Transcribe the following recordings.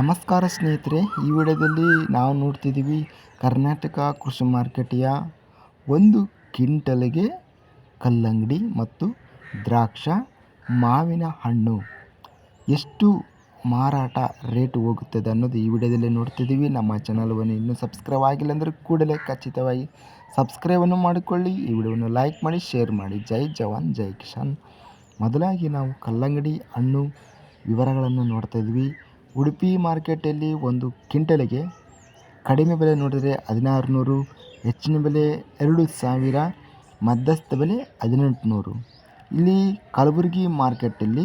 ನಮಸ್ಕಾರ ಸ್ನೇಹಿತರೆ, ಈ ವಿಡಿಯೋದಲ್ಲಿ ನಾವು ನೋಡ್ತಿದ್ದೀವಿ ಕರ್ನಾಟಕ ಕೃಷಿ ಮಾರ್ಕೆಟಿಯ ಒಂದು ಕ್ವಿಂಟಲ್ಗೆ ಕಲ್ಲಂಗಡಿ ಮತ್ತು ದ್ರಾಕ್ಷ ಮಾವಿನ ಹಣ್ಣು. ಎಷ್ಟು ಮಾರಾಟ ರೇಟ್ ಹೋಗುತ್ತದೆ ಅನ್ನೋದು ಈ ವಿಡಿಯೋದಲ್ಲಿ ನೋಡ್ತಿದ್ದೀವಿ. ನಮ್ಮ ಚಾನಲ್ವನ್ನು ಇನ್ನೂ ಸಬ್ಸ್ಕ್ರೈಬ್ ಆಗಿಲ್ಲ ಅಂದರೆ ಕೂಡಲೇ ಖಚಿತವಾಗಿ ಸಬ್ಸ್ಕ್ರೈಬನ್ನು ಮಾಡಿಕೊಳ್ಳಿ. ಈ ವಿಡಿಯೋವನ್ನು ಲೈಕ್ ಮಾಡಿ ಶೇರ್ ಮಾಡಿ. ಜೈ ಜವಾನ್, ಜೈ ಕಿಶಾನ್ ಮೊದಲಾಗಿ ನಾವು ಕಲ್ಲಂಗಡಿ ಹಣ್ಣು ವಿವರಗಳನ್ನು ನೋಡ್ತಾ ಇದ್ವಿ ಉಡುಪಿ ಮಾರ್ಕೆಟಲ್ಲಿ ಒಂದು ಕ್ವಿಂಟಲಿಗೆ ಕಡಿಮೆ ಬೆಲೆ ನೋಡಿದರೆ ಹದಿನಾರು ನೂರು ಹೆಚ್ಚಿನ ಬೆಲೆ ಎರಡು ಸಾವಿರ, ಮಧ್ಯಸ್ಥ ಬೆಲೆ ಹದಿನೆಂಟು ನೂರು ಇಲ್ಲಿ ಕಲಬುರಗಿ ಮಾರ್ಕೆಟಲ್ಲಿ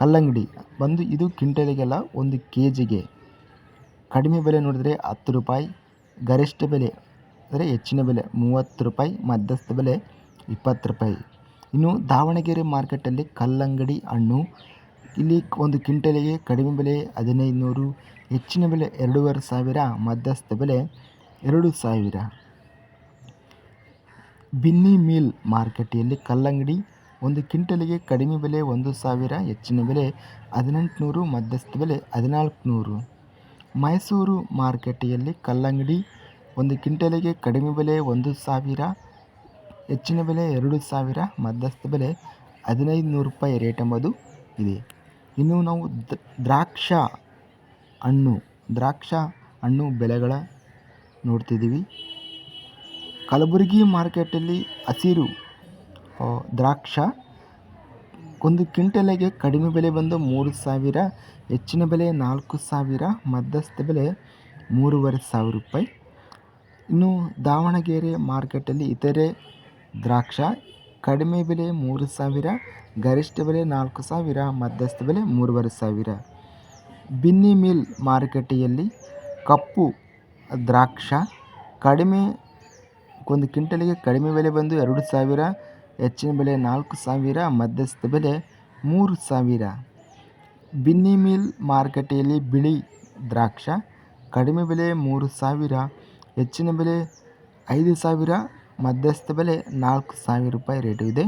ಕಲ್ಲಂಗಡಿ ಬಂದು ಇದು ಕ್ವಿಂಟಲಿಗೆಲ್ಲ ಒಂದು ಕೆ ಜಿಗೆ ಕಡಿಮೆ ಬೆಲೆ ನೋಡಿದರೆ ಹತ್ತು ರೂಪಾಯಿ, ಗರಿಷ್ಠ ಬೆಲೆ ಅಂದರೆ ಹೆಚ್ಚಿನ ಬೆಲೆ ಮೂವತ್ತು ರೂಪಾಯಿ, ಮಧ್ಯಸ್ಥ ಬೆಲೆ ಇಪ್ಪತ್ತು ರೂಪಾಯಿ. ಇನ್ನು ದಾವಣಗೆರೆ ಮಾರ್ಕೆಟಲ್ಲಿ ಕಲ್ಲಂಗಡಿ ಹಣ್ಣು ಇಲ್ಲಿ ಒಂದು ಕ್ವಿಂಟಲಿಗೆ ಕಡಿಮೆ ಬೆಲೆ ಹದಿನೈದು ನೂರು ಹೆಚ್ಚಿನ ಬೆಲೆ ಎರಡೂವರೆ ಸಾವಿರ, ಮಧ್ಯಸ್ಥ ಬೆಲೆ ಎರಡು ಸಾವಿರ. ಬಿನ್ನಿ ಮಿಲ್ ಮಾರುಕಟ್ಟೆಯಲ್ಲಿ ಕಲ್ಲಂಗಡಿ ಒಂದು ಕ್ವಿಂಟಲಿಗೆ ಕಡಿಮೆ ಬೆಲೆ ಒಂದು ಸಾವಿರ, ಹೆಚ್ಚಿನ ಬೆಲೆ ಹದಿನೆಂಟುನೂರು, ಮಧ್ಯಸ್ಥ ಬೆಲೆ ಹದಿನಾಲ್ಕುನೂರು. ಮೈಸೂರು ಮಾರುಕಟ್ಟೆಯಲ್ಲಿ ಕಲ್ಲಂಗಡಿ ಒಂದು ಕ್ವಿಂಟಲಿಗೆ ಕಡಿಮೆ ಬೆಲೆ ಒಂದು ಸಾವಿರ, ಹೆಚ್ಚಿನ ಬೆಲೆ ಎರಡು ಸಾವಿರ, ಮಧ್ಯಸ್ಥ ಬೆಲೆ ಹದಿನೈದು ನೂರು ರೂಪಾಯಿ ರೇಟ್ ಎಂಬುದು ಇದೆ. ಇನ್ನು ನಾವು ದ್ರಾಕ್ಷ ಹಣ್ಣು ದ್ರಾಕ್ಷ ಹಣ್ಣು ಬೆಲೆಗಳ ನೋಡ್ತಿದ್ದೀವಿ. ಕಲಬುರಗಿ ಮಾರ್ಕೆಟಲ್ಲಿ ಹಸಿರು ದ್ರಾಕ್ಷ ಒಂದು ಕ್ವಿಂಟಲಿಗೆ ಕಡಿಮೆ ಬೆಲೆ ಬಂದು ಮೂರು ಸಾವಿರ, ಹೆಚ್ಚಿನ ಬೆಲೆ ನಾಲ್ಕು ಸಾವಿರ, ಮಧ್ಯಸ್ಥ ಬೆಲೆ ಮೂರುವರೆ ಸಾವಿರ ರೂಪಾಯಿ. ಇನ್ನು ದಾವಣಗೆರೆ ಮಾರ್ಕೆಟಲ್ಲಿ ಇತರೆ ದ್ರಾಕ್ಷ ಕಡಿಮೆ ಬೆಲೆ ಮೂರು ಸಾವಿರ, ಗರಿಷ್ಠ ಬೆಲೆ ನಾಲ್ಕು ಸಾವಿರ, ಮಧ್ಯಸ್ಥ ಬೆಲೆ ಮೂರುವರೆ ಸಾವಿರ. ಬಿನ್ನಿ ಮಿಲ್ ಮಾರುಕಟ್ಟೆಯಲ್ಲಿ ಕಪ್ಪು ದ್ರಾಕ್ಷ ಕಡಿಮೆ, ಒಂದು ಕ್ವಿಂಟಲಿಗೆ ಕಡಿಮೆ ಬೆಲೆ ಬಂದು ಎರಡು ಸಾವಿರ, ಹೆಚ್ಚಿನ ಬೆಲೆ ನಾಲ್ಕು ಸಾವಿರ, ಮಧ್ಯಸ್ಥ ಬೆಲೆ ಮೂರು ಸಾವಿರ. ಬಿನ್ನಿ ಮಿಲ್ ಮಾರುಕಟ್ಟೆಯಲ್ಲಿ ಬಿಳಿ ದ್ರಾಕ್ಷ ಕಡಿಮೆ ಬೆಲೆ ಮೂರು ಸಾವಿರ, ಹೆಚ್ಚಿನ ಬೆಲೆ ಐದು ಸಾವಿರ ಮಧ್ಯಸ್ಥ ಬೆಲೆ ನಾಲ್ಕು ಸಾವಿರ ರೂಪಾಯಿ ರೇಟು ಇದೆ.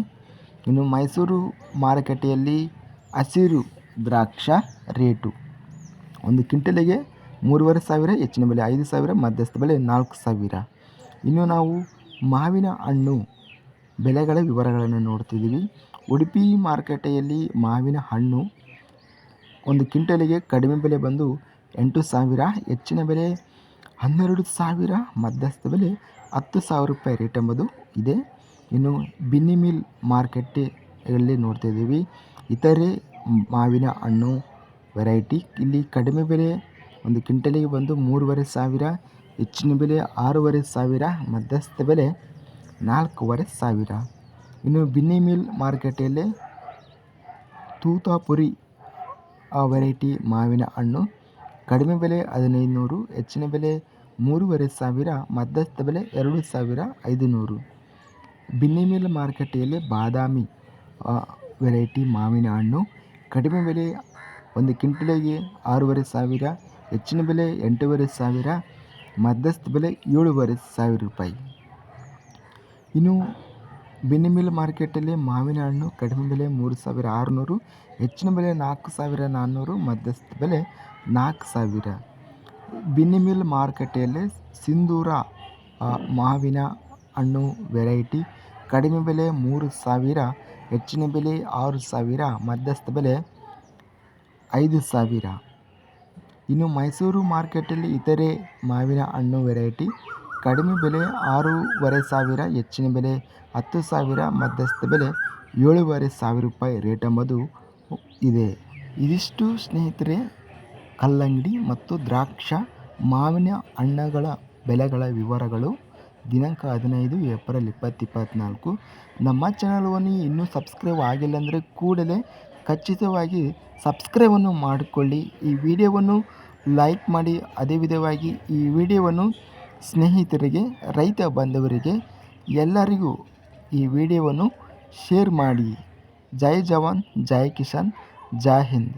ಇನ್ನು ಮೈಸೂರು ಮಾರುಕಟ್ಟೆಯಲ್ಲಿ ಹಸಿರು ದ್ರಾಕ್ಷ ರೇಟು. ಒಂದು ಕ್ವಿಂಟಲಿಗೆ ಮೂರುವರೆ ಸಾವಿರ, ಹೆಚ್ಚಿನ ಬೆಲೆ ಐದು ಸಾವಿರ ಮಧ್ಯಸ್ಥ ಬೆಲೆ ನಾಲ್ಕು ಸಾವಿರ. ಇನ್ನು ನಾವು ಮಾವಿನ ಹಣ್ಣು ಬೆಲೆಗಳ ವಿವರಗಳನ್ನು ನೋಡ್ತಿದ್ದೀವಿ. ಉಡುಪಿ ಮಾರುಕಟ್ಟೆಯಲ್ಲಿ ಮಾವಿನ ಹಣ್ಣು ಒಂದು ಕ್ವಿಂಟಲಿಗೆ ಕಡಿಮೆ ಬೆಲೆ ಬಂದು ಎಂಟು ಸಾವಿರ, ಹೆಚ್ಚಿನ ಬೆಲೆ ಹನ್ನೆರಡು ಸಾವಿರ ಮಧ್ಯಸ್ಥ ಬೆಲೆ ಹತ್ತು ಸಾವಿರ ರೂಪಾಯಿ ರೇಟ್ ಎಂಬುದು ಇದೆ. ಇನ್ನು ಬಿನ್ನಿ ಮಿಲ್ ನೋಡ್ತಾ ನೋಡ್ತಾಯಿದ್ದೀವಿ ಇತರೆ ಮಾವಿನ ಹಣ್ಣು ವೆರೈಟಿ. ಇಲ್ಲಿ ಕಡಿಮೆ ಬೆಲೆ ಒಂದು ಕ್ವಿಂಟಲಿಗೆ ಬಂದು ಮೂರುವರೆ ಸಾವಿರ, ಹೆಚ್ಚಿನ ಬೆಲೆ ಆರೂವರೆ ಸಾವಿರ, ಮಧ್ಯಸ್ಥ ಬೆಲೆ ನಾಲ್ಕೂವರೆ ಸಾವಿರ. ಇನ್ನು ಬಿನ್ನಿ ಮಿಲ್ ಮಾರುಕಟ್ಟೆಯಲ್ಲಿ ತೂತಾಪುರಿ ವೆರೈಟಿ ಮಾವಿನ ಹಣ್ಣು ಕಡಿಮೆ ಬೆಲೆ ಹದಿನೈದು ನೂರು, ಹೆಚ್ಚಿನ ಬೆಲೆ ಮೂರುವರೆ ಸಾವಿರ, ಮಧ್ಯಸ್ಥ ಬೆಲೆ ಎರಡು ಸಾವಿರ ಐದು ನೂರು ಬಿನ್ನಿ ಮಿಲ್ ಮಾರುಕಟ್ಟೆಯಲ್ಲಿ ಬಾದಾಮಿ ವೆರೈಟಿ ಮಾವಿನ ಹಣ್ಣು. ಕಡಿಮೆ ಬೆಲೆ ಒಂದು ಕ್ವಿಂಟಲಿಗೆ ಆರೂವರೆ ಸಾವಿರ, ಹೆಚ್ಚಿನ ಬೆಲೆ ಎಂಟೂವರೆ ಸಾವಿರ, ಮಧ್ಯಸ್ಥ ಬೆಲೆ ಏಳುವರೆ ಸಾವಿರ ರೂಪಾಯಿ. ಇನ್ನು ಬಿನ್ನಿಮಿಲ್ ಮಾರ್ಕೆಟಲ್ಲಿ ಮಾವಿನ ಹಣ್ಣು ಕಡಿಮೆ ಬೆಲೆ ಮೂರು ಸಾವಿರ ಆರುನೂರು, ಹೆಚ್ಚಿನ ಬೆಲೆ ನಾಲ್ಕು ಸಾವಿರ ನಾನ್ನೂರು, ಮಧ್ಯಸ್ಥ ಬೆಲೆ ನಾಲ್ಕು ಸಾವಿರ. ಮಿಲ್ ಮಾರುಕಟ್ಟೆಯಲ್ಲಿ ಸಿಂಧೂರ ಮಾವಿನ ಹಣ್ಣು ವೆರೈಟಿ, ಕಡಿಮೆ ಬೆಲೆ ಮೂರು ಸಾವಿರ, ಹೆಚ್ಚಿನ ಬೆಲೆ ಆರು ಸಾವಿರ, ಮಧ್ಯಸ್ಥ ಬೆಲೆ ಐದು ಸಾವಿರ. ಇನ್ನು ಮೈಸೂರು ಮಾರ್ಕೆಟಲ್ಲಿ ಇತರೆ ಮಾವಿನ ಹಣ್ಣು ವೆರೈಟಿ, ಕಡಿಮೆ ಬೆಲೆ ಆರೂವರೆ ಸಾವಿರ, ಹೆಚ್ಚಿನ ಬೆಲೆ ಹತ್ತು ಸಾವಿರ, ಮಧ್ಯಸ್ಥ ಬೆಲೆ ಏಳುವರೆ ಸಾವಿರ ರೂಪಾಯಿ ರೇಟ್ ಎಂಬುದು ಇದೆ. ಇದಿಷ್ಟು ಸ್ನೇಹಿತರೆ ಕಲ್ಲಂಗಡಿ ಮತ್ತು ದ್ರಾಕ್ಷ, ಮಾವಿನ ಹಣ್ಣುಗಳ ಬೆಲೆಗಳ ವಿವರಗಳು ದಿನಾಂಕ ಹದಿನೈದು ಏಪ್ರಿಲ್ ಇಪ್ಪತ್ತು ಇಪ್ಪತ್ತ್ನಾಲ್ಕು ನಮ್ಮ ಚಾನಲ್ವನ್ನು ಇನ್ನೂ ಸಬ್ಸ್ಕ್ರೈಬ್ ಆಗಿಲ್ಲ ಅಂದರೆ ಕೂಡಲೇ ಖಚಿತವಾಗಿ ಸಬ್ಸ್ಕ್ರೈಬನ್ನು ಮಾಡಿಕೊಳ್ಳಿ. ಈ ವಿಡಿಯೋವನ್ನು ಲೈಕ್ ಮಾಡಿ, ಅದೇ ವಿಧವಾಗಿ ಈ ವಿಡಿಯೋವನ್ನು ಸ್ನೇಹಿತರಿಗೆ, ರೈತ ಬಾಂಧವರಿಗೆ, ಎಲ್ಲರಿಗೂ ಈ ವಿಡಿಯೋವನ್ನು ಶೇರ್ ಮಾಡಿ. ಜೈ ಜವಾನ್, ಜೈ ಕಿಸಾನ್, ಜೈ ಹಿಂದ್.